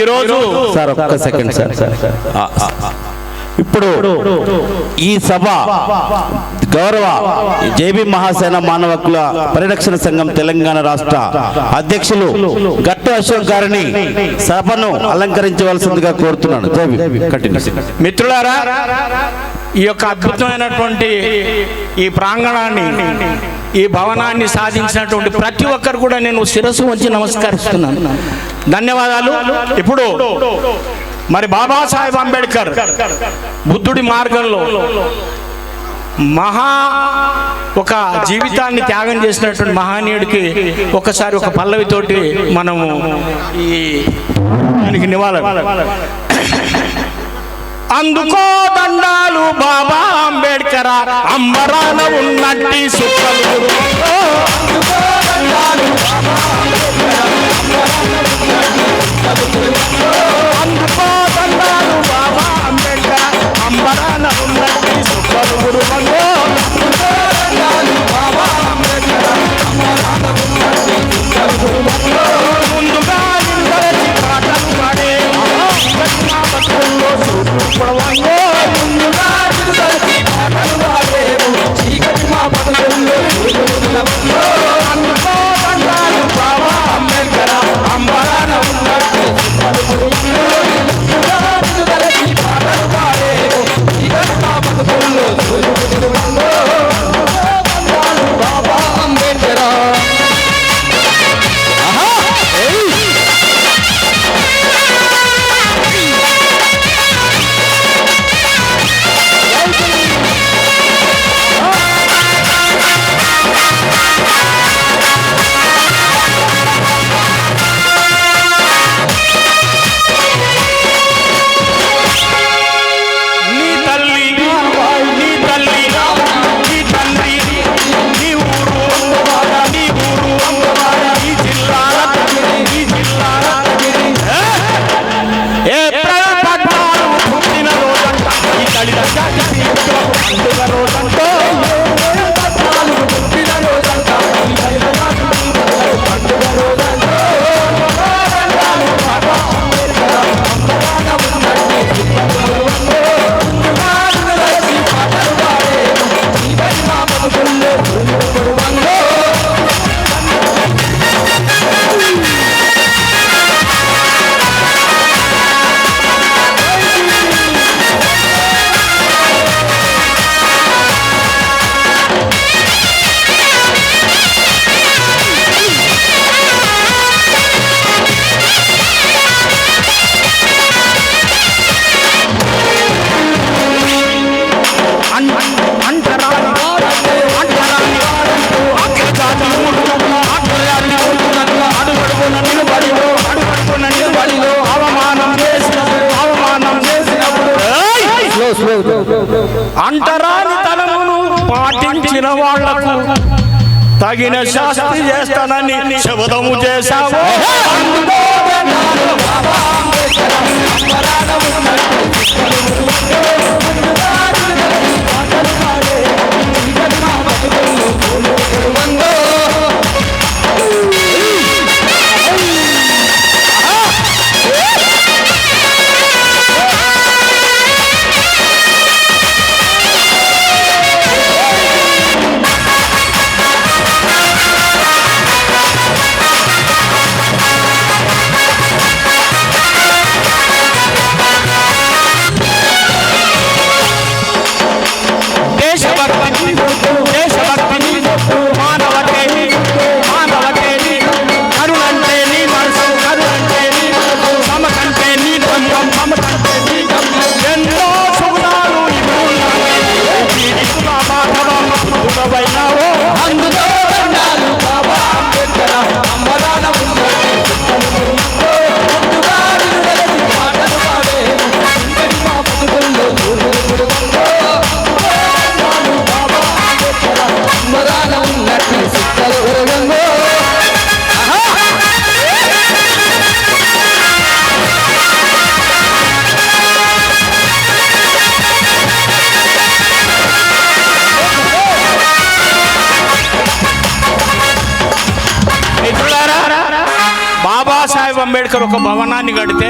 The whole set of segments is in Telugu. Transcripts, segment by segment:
ఈరోజు సార్ ఒక్క సెకండ్ సార్. ఇప్పుడు ఈ సభ గౌరవ జేబీ మహాసేన మానవ హక్కుల పరిరక్షణ సంఘం తెలంగాణ రాష్ట్ర అధ్యక్షులు గట్టు అశోక్ గారిని సభను అలంకరించవలసిందిగా కోరుతున్నాను. మిత్రులారా ఈ యొక్క అద్భుతమైనటువంటి ఈ ప్రాంగణాన్ని ఈ భవనాన్ని సాధించినటువంటి ప్రతి ఒక్కరు కూడా నేను శిరస్సు వచ్చి నమస్కరిస్తున్నాను. ధన్యవాదాలు. ఇప్పుడు మరి బాబాసాహెబ్ అంబేద్కర్ బుద్ధుడి మార్గంలో మహా ఒక జీవితాన్ని త్యాగం చేసినటువంటి మహనీయుడికి ఒకసారి ఒక పల్లవితోటి మనము ఈ దానికి నివాళ అందుకో దండాలు బాబా అంబేడ్కర్ అంబరాన ఉన్నట్టి సుఖలు అంటరాని తనమును పాటించిన వాళ్ళకు తగిన శాస్తి చేస్తానని శబదము చేశావు. అంబేద్కర్ ఒక భవనాన్ని కడితే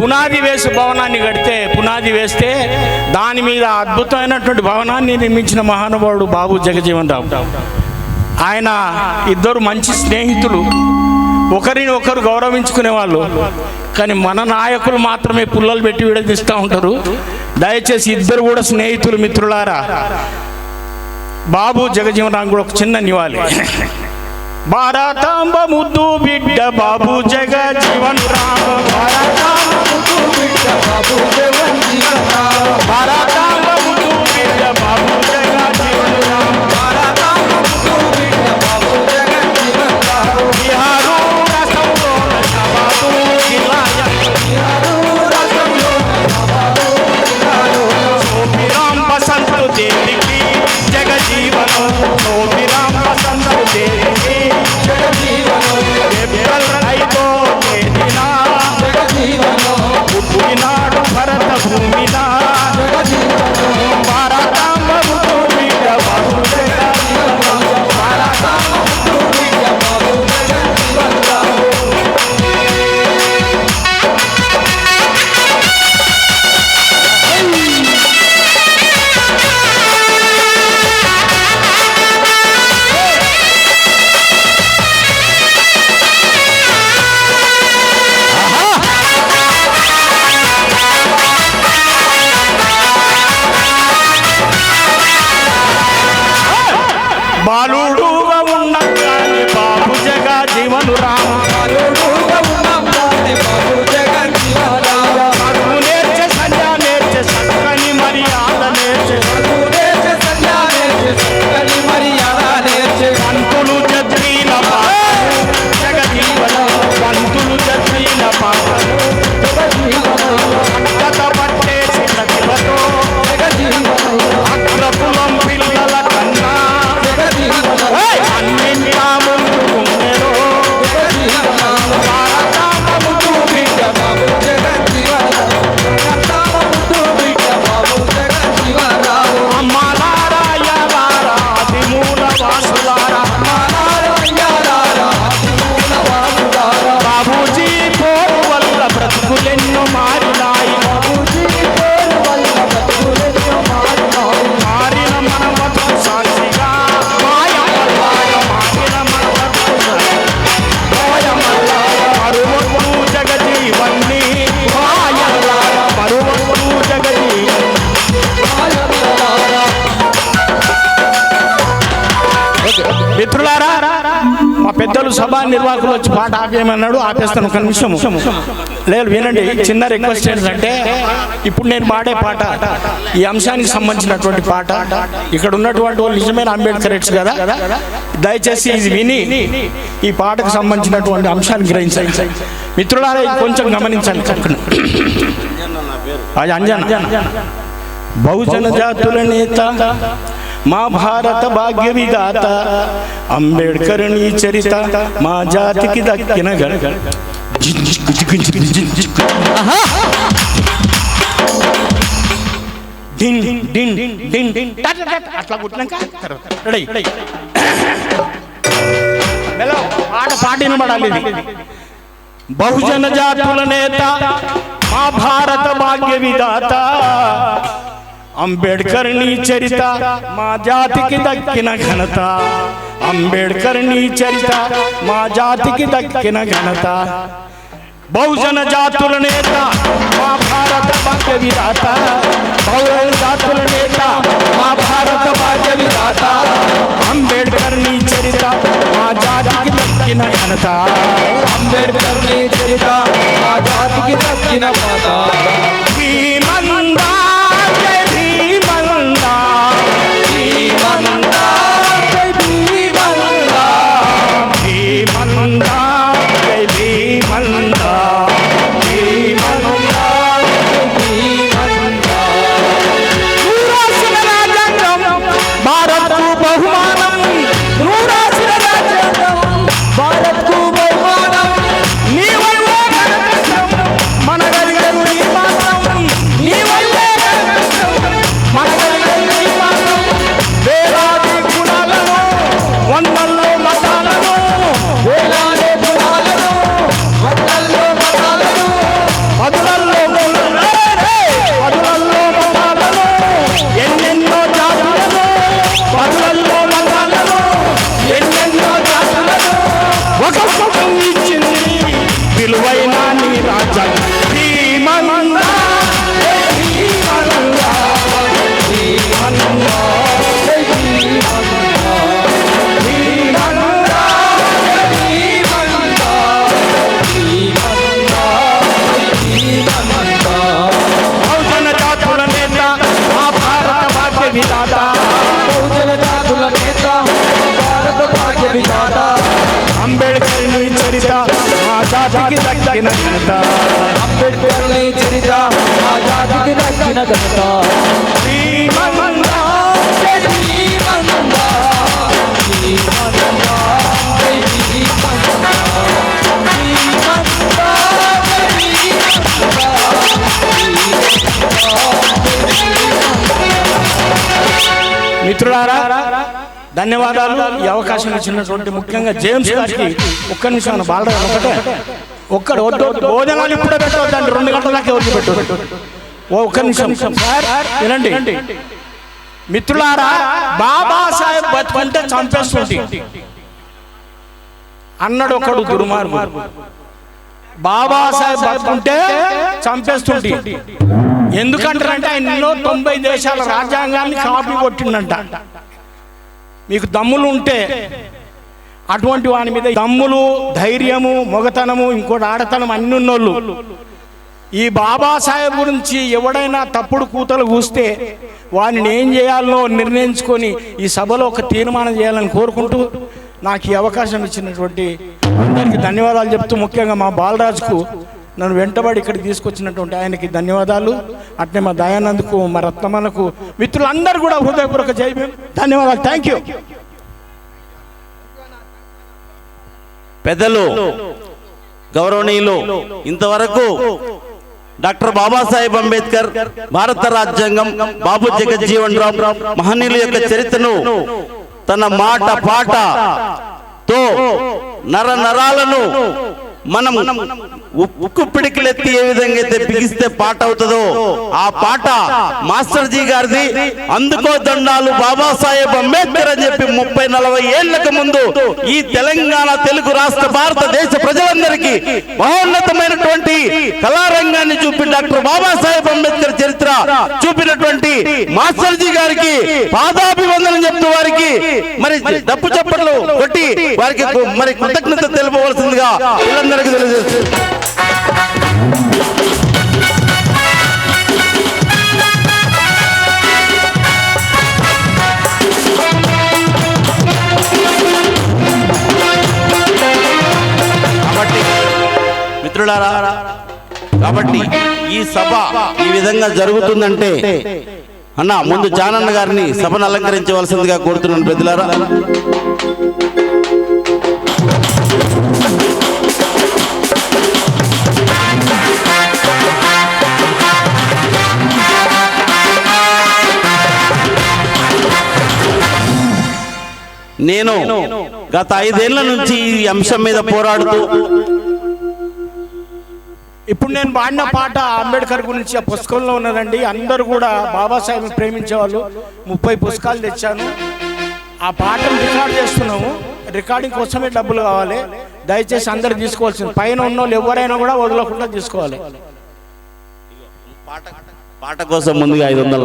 పునాది వేసి భవనాన్ని కడితే పునాది వేస్తే దాని మీద అద్భుతమైనటువంటి భవనాన్ని నిర్మించిన మహానుభావుడు బాబు జగజీవన్ రావు. ఆయన ఇద్దరు మంచి స్నేహితులు. ఒకరిని ఒకరు గౌరవించుకునే వాళ్ళు. కానీ మన నాయకులు మాత్రమే పుల్లలు పెట్టి విడదీస్తూ ఉంటారు. దయచేసి ఇద్దరు కూడా స్నేహితులు మిత్రులారా. బాబు జగజీవన్ రామ్ కూడా ఒక చిన్న నివాళి. భారతాంబ ముద్దు బిడ్డ బాబు జగజీవన్ రామ్ భారతాంబ ముద్దు బిడ్డ బాబు జగజీవన్ రామ్ భారతాంబ వచ్చి పాట ఆపేయమన్నాడు ఆపేస్తాను ఒక నిమిషం. లేదు వినండి చిన్న రిక్వెస్ట్ ఏంటంటే ఇప్పుడు నేను పాడే పాట ఈ అంశానికి సంబంధించినటువంటి పాట ఇక్కడ ఉన్నటువంటి వాళ్ళు నిజమైన అంబేద్కరేట్స్ కదా? దయచేసి ఇది విని ఈ పాటకు సంబంధించినటువంటి అంశాన్ని గ్రహించండి. మిత్రులారా కొంచెం గమనించండి. అది అంజన బహుజన జాతుల నేత మా భారత భాగ్య విధాత అంబేడ్కర్ నీ చరిత మా జాతికి దక్కిన గణ డింగ్ డింగ్ డింగ్ డింగ్ టట్ టట్ అట్లా కుట్టినాక రెడీ మెలో పాట పాట వినబడాలి ఇది. బహుజన జాతుల నేత మా భారత భాగ్య విధాత అంబేడ్కర్ నీ చరిత మా జాతికి దక్కిన ఘనత అంబేడ్కర్ నీ చరిత మా జాతికి దక్కిన ఘనత బహుజన జాతుల నేత మా భారత భాగ్య విధాత బహుజన జాతుల నేత మా భారత భాగ్య విధాత అంబేడ్కర్ నీ చరిత మా జాతికి దక్కిన ఘనత అంబేద్కర్ నీ చరిత మిత్రులారా ధన్యవాదాలు. ఈ అవకాశం ఇచ్చినటువంటి ముఖ్యంగా జేమ్స్ గారికి ఒక్క నిమిషం బాలరాజు ఒకటే. ఒక్కడు భోజనాలు ఇప్పుడే పెట్టవద్దండి రెండు గంటల దాకా వచ్చి పెట్టు ఓ ఒక్క నిమిషం. సార్ వినండి. మిత్రులారా బాబాసాహెబ్ బతుకుంటే చంపేస్తుంది. అన్నాడు ఒకడు దుర్మార్గుడు. బాబాసాహెబ్ బతుకుంటే చంపేస్తుంది. ఎందుకంటారంటే ఆయన ఎన్నో తొంభై దేశాల రాజ్యాంగాన్ని కాపీ కొట్టిండంట. మీకు దమ్ములు ఉంటే అటువంటి వాని మీద దమ్ములు ధైర్యము మొగతనము ఇంకోటి ఆడతనం అన్ని ఉన్నోళ్ళు. ఈ బాబాసాహెబ్ గురించి ఎవడైనా తప్పుడు కూతలు కూస్తే వాడిని ఏం చేయాలనో నిర్ణయించుకొని ఈ సభలో ఒక తీర్మానం చేయాలని కోరుకుంటూ నాకు ఈ అవకాశం ఇచ్చినటువంటి అందరికీ ధన్యవాదాలు చెప్తూ ముఖ్యంగా మా బాలరాజుకు నన్ను వెంటబడి ఇక్కడికి తీసుకొచ్చినటువంటి ఆయనకి ధన్యవాదాలు. అట్నే మా దయానంద్కు మా రత్నమ్మలకు మిత్రులందరూ కూడా హృదయపూర్వక జై ధన్యవాదాలు. థ్యాంక్ యూ పెద్దలు గౌరవనీయులు ఇంతవరకు డాక్టర్ బాబాసాహెబ్ అంబేద్కర్ భారత రాజ్యాంగం బాబు జగజ్జీవన్ రామ్ మహనీయుల యొక్క చరిత్రను తన మాట పాట తో నర నరాలను మనం ఉక్కు పిడికిలెత్తి ఏ విధంగా అయితే బిగిస్తే పాట అవుతుందో ఆ పాట మాస్టర్ జీ గారిది. అందుకో దండాలు బాబాసాహెబ్ అంబేద్కర్ అని చెప్పి ముప్పై నలభై ఏళ్ళకు ముందు ఈ తెలంగాణ తెలుగు రాష్ట్ర భారతదేశ ప్రజలందరికీ మహోన్నతమైనటువంటి కళారంగాన్ని చూపి డాక్టర్ బాబాసాహెబ్ అంబేద్కర్ చరిత్ర చూపినటువంటి మాస్టర్ జీ గారికి పాదాభివందనం చెప్తూ వారికి మరి డప్పు చప్పట్లు కొట్టి వారికి మరి కృతజ్ఞత తెలుపవలసిందిగా వీళ్ళందరికీ తెలియజేస్తుంది మిత్రులారా కాబట్టి ఈ సభ ఈ విధంగా జరుగుతుందంటే అన్న ముందు జానన్న గారిని సభను అలంకరించవలసిందిగా కోరుతున్నాను ప్రజలారా నేను గత ఐదేళ్ళ నుంచి ఈ అంశం మీద పోరాడుతూ ఇప్పుడు నేను పాడిన పాట అంబేద్కర్ గురించి ఆ పుస్తకంలో ఉన్నదండి. అందరూ కూడా బాబాసాహెబ్ ప్రేమించే వాళ్ళు. ముప్పై పుస్తకాలు తెచ్చాను. ఆ పాటను రికార్డ్ చేస్తున్నాము. రికార్డింగ్ కోసమే డబ్బులు కావాలి. దయచేసి అందరు తీసుకోవాల్సింది. పైన ఉన్న వాళ్ళు ఎవరైనా కూడా వదలకుండా తీసుకోవాలి. పాట కోసం ముందుగా ఐదు వందలు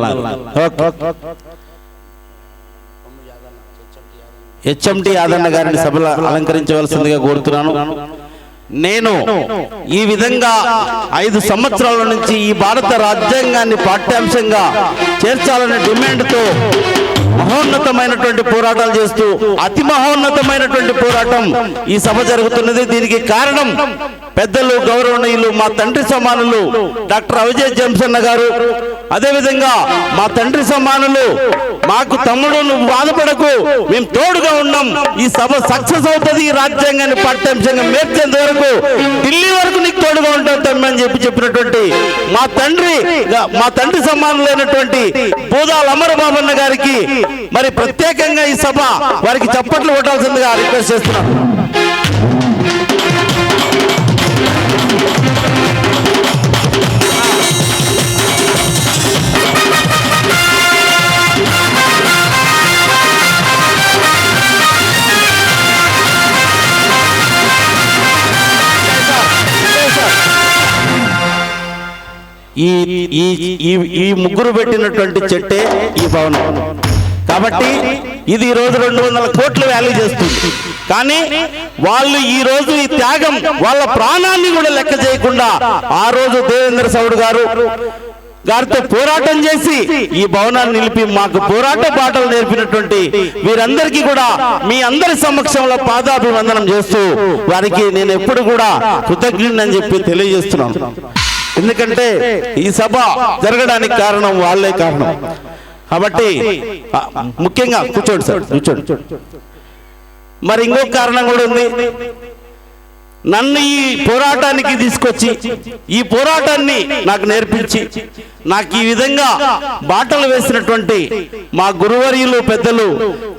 హెచ్ఎంటి యాదన్న గారిని సభలో అలంకరించవలసిందిగా కోరుతున్నాను. నేను ఈ విధంగా ఐదు సంవత్సరాల నుంచి ఈ భారత రాజ్యాంగాన్ని పాఠ్యాంశంగా చేర్చాలనే డిమాండ్తో మహోన్నతమైనటువంటి పోరాటాలు చేస్తూ అతి మహోన్నతమైనటువంటి పోరాటం ఈ సభ జరుగుతున్నది. దీనికి కారణం పెద్దలు గౌరవనీయులు మా తండ్రి సమానులు డాక్టర్ అవిజయ్ జంసన్న గారు. అదేవిధంగా మా తండ్రి సమానులు మాకు తమ్ముడు నువ్వు బాధపడకు మేము తోడుగా ఉన్నాం. ఈ సభ సక్సెస్ అవుతుంది ఈ రాజ్యాంగాన్ని పాఠ్యాంశంగా మేర్చేంత వరకు ఢిల్లీ వరకు నీకు తోడుగా ఉంటాం తమ్మి అని చెప్పి చెప్పినటువంటి మా తండ్రి మా తండ్రి సమానులైనటువంటి బోదాల అమరబాబన్న గారికి మరి ప్రత్యేకంగా ఈ సభ వారికి చప్పట్లు కొట్టాల్సిందిగా రిక్వెస్ట్ చేస్తున్నాం. ఈ ఈ ఈ ఈ ముగ్గురు పెట్టినటువంటి చెట్టే ఈ భవనం. కాబట్టి ఇది ఈ రోజు రెండు వందల కోట్లు వాల్యూ చేస్తుంది. కానీ వాళ్ళు ఈ రోజు ఈ త్యాగం వాళ్ళ ప్రాణాన్ని కూడా లెక్క చేయకుండా ఆ రోజు దేవేంద్ర సౌడ్ గారు గారితో పోరాటం చేసి ఈ భవనాన్ని నిలిపి మాకు పోరాట పాటలు నేర్పినటువంటి వీరందరికీ కూడా మీ అందరి సమక్షంలో పాదాభివందనం చేస్తూ వారికి నేను ఎప్పుడు కూడా కృతజ్ఞుడని చెప్పి తెలియజేస్తున్నాను. ఎందుకంటే ఈ సభ జరగడానికి కారణం వాళ్ళే కారణం. కాబట్టి ముఖ్యంగా కూర్చోండి సార్ కూర్చోండి మరి ఇంకొక కారణం కూడా ఉంది. నన్ను ఈ పోరాటానికి తీసుకొచ్చి ఈ పోరాటాన్ని నాకు నేర్పించి నాకు ఈ విధంగా బాటలు వేసినటువంటి మా గురువర్యులు పెద్దలు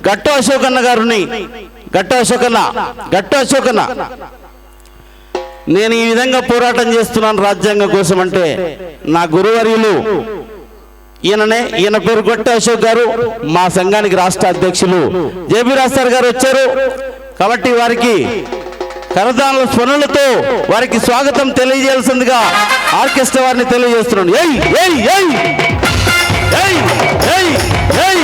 గట్టు అశోకన్న గారిని గట్టు అశోకన్న గట్టు అశోకన్న నేను ఈ విధంగా పోరాటం చేస్తున్నాను రాజ్యాంగం కోసం అంటే నా గురువర్యులు ఈయననే ఈయన పేరు గొట్ట అశోక్ గారు. మా సంఘానికి రాష్ట్ర అధ్యక్షులు జేబీ రాస్తారు గారు వచ్చారు. కాబట్టి వారికి కరదానుల స్వనులతో వారికి స్వాగతం తెలియజేయాల్సిందిగా ఆర్కెస్ట్రా వారిని తెలియజేస్తున్నాను. ఎయ్ ఎయ్ ఎయ్ ఎయ్ ఎయ్